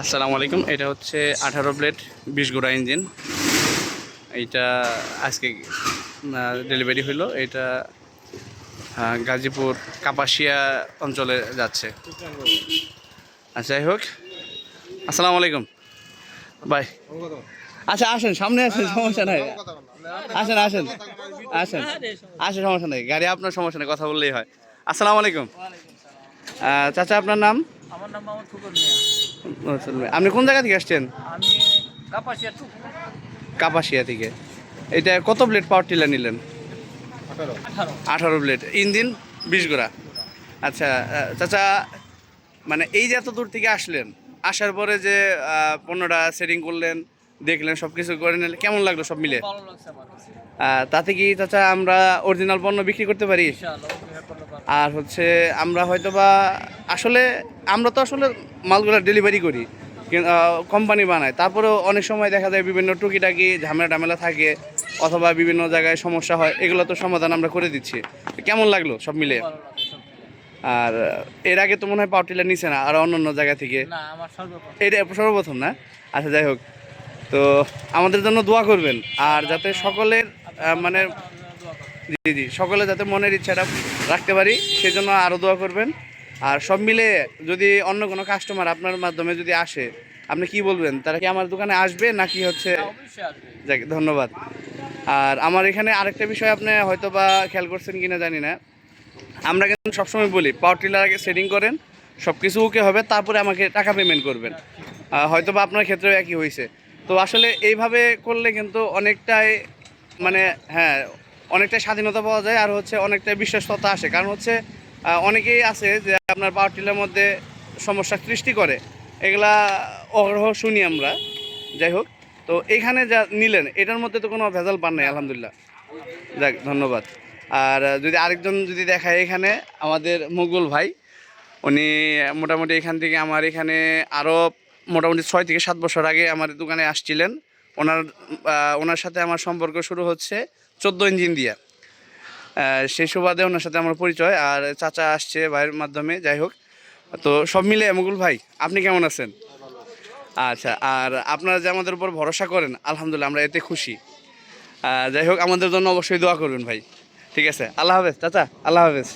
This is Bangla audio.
আসসালামু আলাইকুম। এটা হচ্ছে আঠারো প্লেট বিশ গোড়া ইঞ্জিন। এইটা আজকে ডেলিভারি হলো এটা গাজীপুর কাপাসিয়া অঞ্চলে যাচ্ছে। আচ্ছা যাই হোক। আসসালামু আলাইকুম। বাই আচ্ছা আসেন, সামনে আসেন, সমস্যা নাই। আসেন আসেন আসেন আসেন, সমস্যা নেই। গাড়ি আপনার সমস্যা নেই, কথা বললেই হয়। আসসালামু আলাইকুম। চাচা, আপনার নাম? আমার নাম মোহাম্মদ ফুকর মিয়া। আপনি কোন জায়গা থেকে আসছেন? আমি কাপাসিয়া টু। কাপাসিয়া থেকে। এটা কত প্লেট পাওয়ার টিলার নিলেন? আঠারো। প্লেট ইঞ্জিন বিশ গোড়া। আচ্ছা চাচা মানে এই যে এত দূর থেকে আসলেন আসার পরে যে পণ্যটা সেটিং করলেন দেখলেন সব কিছু করে নিলেন কেমন লাগল সব মিলে? তাতে কি চাচা আমরা অরিজিনাল পণ্য বিক্রি করতে পারি? ইনশাআল্লাহ বিহার করতে পারব আর হচ্ছে আমরা হয়তো বা আসলে আমরা তো আসলে মালগুলো ডেলিভারি করি কোম্পানি বানায়। তারপরেও অনেক সময় দেখা যায় বিভিন্ন টুকিটাকি ঝামেলা টামেলা থাকে অথবা বিভিন্ন জায়গায় সমস্যা হয় এগুলো তো সমাধান আমরা করে দিচ্ছি। কেমন লাগল সব মিলে। আর এর আগে তো মনে হয় পাওয়ার টিলার নিছে না আর অন্য অন্য জায়গা থেকে? এটা সর্বপ্রথম না? আচ্ছা যাই হোক। তো আমাদের জন্য দোয়া করবেন আর যাতে সকলের মানে জি জি সকলে যাতে মনের ইচ্ছাটা রাখতে পারি সেই জন্য আরও দোয়া করবেন। আর সব মিলে যদি অন্য কোনো কাস্টমার আপনার মাধ্যমে যদি আসে আপনি কি বলবেন? তারা কি আমার দোকানে আসবে নাকি হচ্ছে হ্যাঁ, যাক ধন্যবাদ। আর আমার এখানে আরেকটা বিষয় আপনি হয়তো বা খেয়াল করছেন কিনা জানি না। আমরা কিন্তু সবসময় বলি পাওয়ার টিলার আগে সেটিং করেন সব কিছু ওকে হবে তারপরে আমাকে টাকা পেমেন্ট করবেন। হয়তো বা আপনার ক্ষেত্রেও একই হয়েছে তো আসলে এইভাবে করলে কিন্তু অনেকটাই মানে হ্যাঁ অনেকটাই স্বাধীনতা পাওয়া যায় আর হচ্ছে অনেকটাই বিশ্বস্ততা আসে। কারণ হচ্ছে অনেকেই আছে যে আপনার পাওয়ার টিলার মধ্যে সমস্যা সৃষ্টি করে। এগুলা অগ্রহ শুনি আমরা। যাই হোক, তো এখানে যা নিলেন, এটার মধ্যে তো কোনো ভেজাল পান নাই, আলহামদুলিল্লাহ। যাক, ধন্যবাদ। আর যদি আরেকজন যদি দেখায় এখানে, আমাদের মুগুল ভাই, উনি মোটামুটি এখান থেকে আমার এখানে আরও মোটামুটি ছয় থেকে সাত বছর আগে আমার দোকানে আসছিলেন। ওনার ওনার সাথে আমার সম্পর্ক শুরু হচ্ছে চোদ্দ ইঞ্জিন দিয়া। সেই সুবাদে ওনার সাথে আমার পরিচয় আর চাচা আসছে ভাইয়ের মাধ্যমে, যাই হোক। তো সব মিলে মুগুল ভাই, আপনি কেমন আছেন? আচ্ছা আর আপনারা যে আমাদের উপর ভরসা করেন, আলহামদুলিল্লাহ আমরা এতে খুশি। যাই হোক, আমাদের জন্য অবশ্যই দোয়া করবেন ভাই। ঠিক আছে? আল্লাহ হাফেজ, চাচা, আল্লাহ হাফেজ।